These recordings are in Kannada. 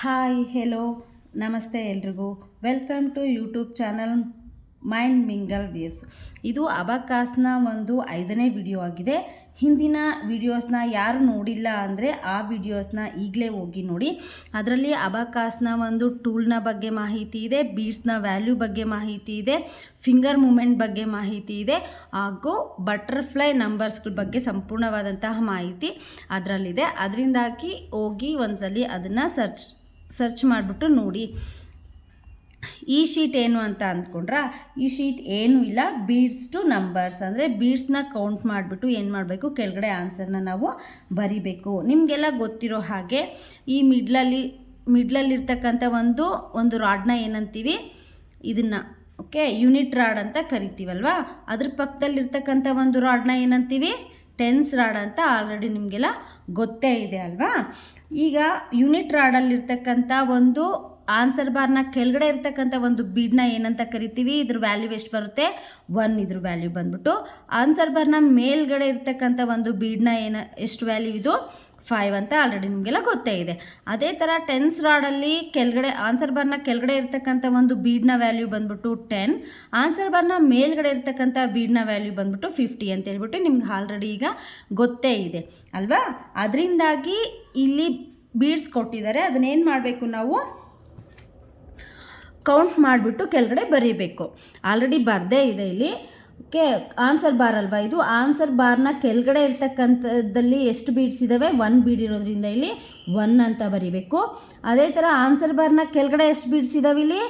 ಹಾಯ್ ಹೆಲೋ ನಮಸ್ತೆ ಎಲ್ರಿಗೂ. Welcome to YouTube channel Mind Mingle Weaves ಇದು ಅಬಕಾಸ್ನ ಒಂದು ಐದನೇ ವಿಡಿಯೋ ಆಗಿದೆ. ಹಿಂದಿನ ವಿಡಿಯೋಸ್ನ ಯಾರು ನೋಡಿಲ್ಲ ಅಂದರೆ ಆ ವಿಡಿಯೋಸ್ನ ಈಗಲೇ ಹೋಗಿ ನೋಡಿ. ಅದರಲ್ಲಿ ಅಬಕಾಸ್ನ ಒಂದು ಟೂಲ್ನ ಬಗ್ಗೆ ಮಾಹಿತಿ ಇದೆ ಬೀಡ್ಸ್ನ ವ್ಯಾಲ್ಯೂ ಬಗ್ಗೆ ಮಾಹಿತಿ ಇದೆ ಫಿಂಗರ್ ಮೂಮೆಂಟ್ ಬಗ್ಗೆ ಮಾಹಿತಿ ಇದೆ, ಹಾಗೂ ಬಟರ್ಫ್ಲೈ ನಂಬರ್ಸ್ಗಳ ಬಗ್ಗೆ ಸಂಪೂರ್ಣವಾದಂತಹ ಮಾಹಿತಿ ಅದರಲ್ಲಿದೆ. ಅದರಿಂದಾಗಿ ಹೋಗಿ ಒಂದ್ಸಲಿ ಅದನ್ನು ಸರ್ಚ್ ಸರ್ಚ್ ಮಾಡಿಬಿಟ್ಟು ನೋಡಿ. ಈ ಶೀಟ್ ಏನು ಅಂತ ಅಂದ್ಕೊಂಡ್ರೆ, ಈ ಶೀಟ್ ಏನೂ ಇಲ್ಲ ಬೀಡ್ಸ್ ಟು ನಂಬರ್ಸ್ ಅಂದರೆ ಬೀಡ್ಸ್ನ ಕೌಂಟ್ ಮಾಡಿಬಿಟ್ಟು ಏನು ಮಾಡಬೇಕು, ಕೆಳಗಡೆ ಆನ್ಸರ್ನ ನಾವು ಬರಿಬೇಕು. ನಿಮಗೆಲ್ಲ ಗೊತ್ತಿರೋ ಹಾಗೆ, ಈ ಮಿಡ್ಲಲ್ಲಿ ಮಿಡ್ಲಲ್ಲಿರ್ತಕ್ಕಂಥ ಒಂದು ಒಂದು ರಾಡ್ನ ಏನಂತೀವಿ? ಇದನ್ನು ಓಕೆ ಯೂನಿಟ್ ರಾಡ್ ಅಂತ ಕರಿತೀವಲ್ವಾ? ಅದ್ರ ಪಕ್ಕದಲ್ಲಿರ್ತಕ್ಕಂಥ ಒಂದು ರಾಡ್ನ ಏನಂತೀವಿ? ಟೆನ್ಸ್ ರಾಡ್ ಅಂತ ಆಲ್ರೆಡಿ ನಿಮಗೆಲ್ಲ ಗೊತ್ತೇ ಇದೆ ಅಲ್ವಾ? ಈಗ ಯೂನಿಟ್ ರಾಡಲ್ಲಿರ್ತಕ್ಕಂಥ ಒಂದು ಆನ್ಸರ್ ಬಾರ್ನ ಕೆಳಗಡೆ ಇರ್ತಕ್ಕಂಥ ಒಂದು ಬೀಡ್ನ ಏನಂತ ಕರಿತೀವಿ? ಇದ್ರ ವ್ಯಾಲ್ಯೂ ಎಷ್ಟು ಬರುತ್ತೆ? ಒನ್ ಇದ್ರ ವ್ಯಾಲ್ಯೂ ಬಂದ್ಬಿಟ್ಟು ಆನ್ಸರ್ ಬಾರ್ನ ಮೇಲ್ಗಡೆ ಇರ್ತಕ್ಕಂಥ ಒಂದು ಬೀಡ್ನ ಏನ, ಎಷ್ಟು ವ್ಯಾಲ್ಯೂ ಇದು? ಫೈವ್ ಅಂತ ಆಲ್ರೆಡಿ ನಿಮಗೆಲ್ಲ ಗೊತ್ತೇ ಇದೆ. ಅದೇ ಥರ ಟೆನ್ಸ್ ರಾಡಲ್ಲಿ ಕೆಳಗಡೆ ಆನ್ಸರ್ ಬಾರ್ನ ಕೆಳಗಡೆ ಇರ್ತಕ್ಕಂಥ ಒಂದು ಬೀಡ್ನ ವ್ಯಾಲ್ಯೂ ಬಂದ್ಬಿಟ್ಟು ಟೆನ್ ಆನ್ಸರ್ ಬಾರ್ನ ಮೇಲ್ಗಡೆ ಇರ್ತಕ್ಕಂಥ ಬೀಡ್ನ ವ್ಯಾಲ್ಯೂ ಬಂದ್ಬಿಟ್ಟು ಫಿಫ್ಟಿ ಅಂತ ಹೇಳ್ಬಿಟ್ಟು ನಿಮ್ಗೆ ಆಲ್ರೆಡಿ ಈಗ ಗೊತ್ತೇ ಇದೆ. ಅಲ್ವಾ? ಅದರಿಂದಾಗಿ ಇಲ್ಲಿ ಬೀಡ್ಸ್ ಕೊಟ್ಟಿದ್ದಾರೆ. ಅದನ್ನೇನು ಮಾಡಬೇಕು ನಾವು? ಕೌಂಟ್ ಮಾಡಿಬಿಟ್ಟು ಕೆಳಗಡೆ ಬರೀಬೇಕು. ಆಲ್ರೆಡಿ ಬರದೇ ಇದೆ ಇಲ್ಲಿ. ಓಕೆ ಆನ್ಸರ್ ಬಾರ್ ಅಲ್ವಾ? ಇದು ಆನ್ಸರ್ ಬಾರ್ನ ಕೆಳಗಡೆ ಇರ್ತಕ್ಕಂಥದ್ದಲ್ಲಿ ಎಷ್ಟು ಬೀಡ್ಸ್ ಇದ್ದಾವೆ ಒನ್ ಬೀಡ್ ಇರೋದ್ರಿಂದ ಇಲ್ಲಿ ಒನ್ ಅಂತ ಬರಿಬೇಕು. ಅದೇ ಥರ ಆನ್ಸರ್ ಬಾರ್ನ ಕೆಳಗಡೆ ಎಷ್ಟು ಬೀಡ್ಸ್ ಇದ್ದಾವೆ ಇಲ್ಲಿ?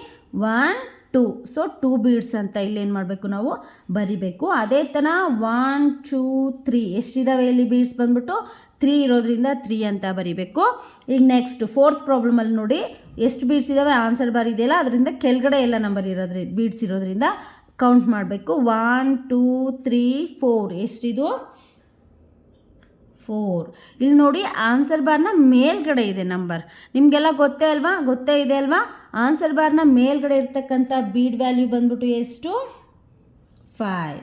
One two so two beads ಅಂತ ಇಲ್ಲಿ ಏನು ಮಾಡಬೇಕು ನಾವು? ಬರಿಬೇಕು. ಅದೇ ಥರ ಒನ್ ಟೂ ತ್ರೀ ಎಷ್ಟಿದ್ದಾವೆ ಇಲ್ಲಿ ಬೀಡ್ಸ್ ಬಂದ್ಬಿಟ್ಟು? ತ್ರೀ ಇರೋದ್ರಿಂದ ತ್ರೀ ಅಂತ ಬರಿಬೇಕು. ಈಗ ನೆಕ್ಸ್ಟ್ ಫೋರ್ತ್ ಪ್ರಾಬ್ಲಮಲ್ಲಿ ನೋಡಿ. ಎಷ್ಟು ಬೀಡ್ಸ್ ಇದ್ದಾವೆ ಆನ್ಸರ್ ಬಾರ್ ಇದೆಯಲ್ಲ, ಅದರಿಂದ ಕೆಳಗಡೆ ಎಲ್ಲ ನಂಬರ್ ಇರೋದ್ರಿ ಬೀಡ್ಸ್ ಇರೋದ್ರಿಂದ ಕೌಂಟ್ ಮಾಡಬೇಕು. ಒನ್ ಟೂ ತ್ರೀ ಫೋರ್ ಎಷ್ಟಿದು? ಫೋರ್ ಇಲ್ಲಿ ನೋಡಿ ಆನ್ಸರ್ ಬಾರ್ನ ಮೇಲ್ಗಡೆ ಇದೆ ನಂಬರ್ ನಿಮಗೆಲ್ಲ ಗೊತ್ತೇ ಅಲ್ವಾ? ಗೊತ್ತೇ ಇದೆ ಅಲ್ವಾ? ಆನ್ಸರ್ ಬಾರ್ನ ಮೇಲ್ಗಡೆ ಇರ್ತಕ್ಕಂಥ ಬೀಡ್ ವ್ಯಾಲ್ಯೂ ಬಂದ್ಬಿಟ್ಟು ಎಷ್ಟು? ಫೈವ್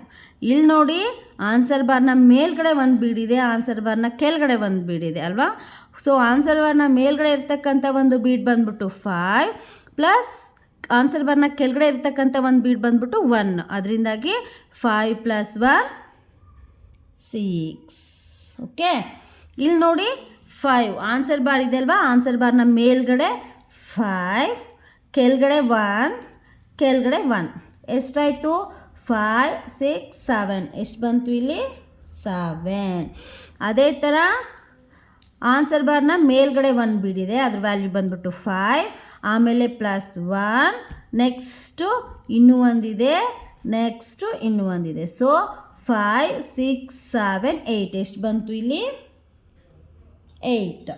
ಇಲ್ಲಿ ನೋಡಿ ಆನ್ಸರ್ ಬಾರ್ನ ಮೇಲ್ಗಡೆ ಒಂದು ಬೀಡ್ ಇದೆ ಆನ್ಸರ್ ಬಾರ್ನ ಕೆಳಗಡೆ ಒಂದು ಬೀಡ್ ಇದೆ, ಅಲ್ವಾ? ಸೊ ಆನ್ಸರ್ ಬಾರ್ನ ಮೇಲ್ಗಡೆ ಇರ್ತಕ್ಕಂಥ ಒಂದು ಬೀಡ್ ಬಂದ್ಬಿಟ್ಟು ಫೈವ್ ಪ್ಲಸ್ ಆನ್ಸರ್ ಬಾರ್ನ ಕೆಳಗಡೆ ಇರ್ತಕ್ಕಂಥ ಒಂದು ಬೀಡ್ ಬಂದ್ಬಿಟ್ಟು ಒನ್ ಅದರಿಂದಾಗಿ five plus one six okay ಇಲ್ಲಿ ನೋಡಿ ಫೈವ್ ಆನ್ಸರ್ ಬಾರ್ ಇದೆ ಅಲ್ವಾ? ಆನ್ಸರ್ ಬಾರ್ನ ಮೇಲ್ಗಡೆ ಫೈವ್ ಕೆಳಗಡೆ ಒನ್ ಕೆಳಗಡೆ ಒನ್ ಎಷ್ಟಾಯಿತು? ಫೈವ್ ಸಿಕ್ಸ್ ಸೆವೆನ್ ಎಷ್ಟು ಬಂತು ಇಲ್ಲಿ? ಸೆವೆನ್ ಅದೇ ಥರ ಆನ್ಸರ್ ಬಾರ್ನ ಮೇಲ್ಗಡೆ ಒನ್ ಬಿಡಿದೆ ಅದ್ರ ವ್ಯಾಲ್ಯೂ ಬಂದ್ಬಿಟ್ಟು ಫೈವ್ ಆಮೇಲೆ ಪ್ಲಸ್ ಒನ್ ನೆಕ್ಸ್ಟು ಇನ್ನೂ ಒಂದಿದೆ ನೆಕ್ಸ್ಟು ಇನ್ನೂ ಒಂದಿದೆ. So five six seven eight ಎಷ್ಟು ಬಂತು ಇಲ್ಲಿ? ಏಯ್ಟ್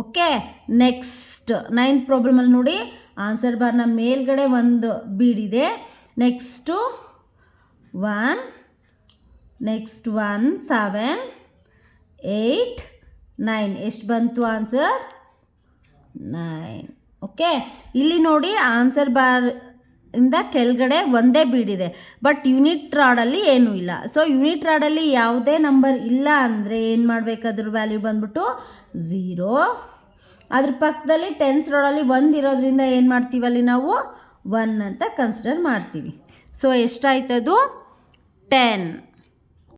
ಓಕೆ ನೆಕ್ಸ್ಟ್ ನೈನ್ ಪ್ರಾಬ್ಲಮಲ್ಲಿ ನೋಡಿ ಆನ್ಸರ್ ಬಾರ್ನ ಮೇಲ್ಗಡೆ ಒಂದು ಬೀಡಿದೆ. Next one next one seven eight nine ಎಷ್ಟು ಬಂತು ಆನ್ಸರ್ ನೈನ್ ಓಕೆ ಇಲ್ಲಿ ನೋಡಿ ಆನ್ಸರ್ ಬಾರ್ ಇಂದ ಕೆಳಗಡೆ ಒಂದೇ ಬೀಡಿದೆ ಬಟ್ ಯೂನಿಟ್ ರಾಡಲ್ಲಿ ಏನೂ ಇಲ್ಲ. ಸೊ ಯೂನಿಟ್ ರಾಡಲ್ಲಿ ಯಾವುದೇ ನಂಬರ್ ಇಲ್ಲ ಅಂದರೆ ಏನು ಮಾಡಬೇಕು? ಅದ್ರ ವ್ಯಾಲ್ಯೂ ಬಂದ್ಬಿಟ್ಟು ಝೀರೋ ಅದ್ರ ಪಕ್ಕದಲ್ಲಿ ಟೆನ್ಸ್ ರಾಡಲ್ಲಿ ಒಂದು ಇರೋದ್ರಿಂದ ಏನು ಮಾಡ್ತೀವಲ್ಲಿ ನಾವು? ಒನ್ ಅಂತ ಕನ್ಸಿಡರ್ ಮಾಡ್ತೀವಿ. ಸೊ ಎಷ್ಟಾಯ್ತದು? ಟೆನ್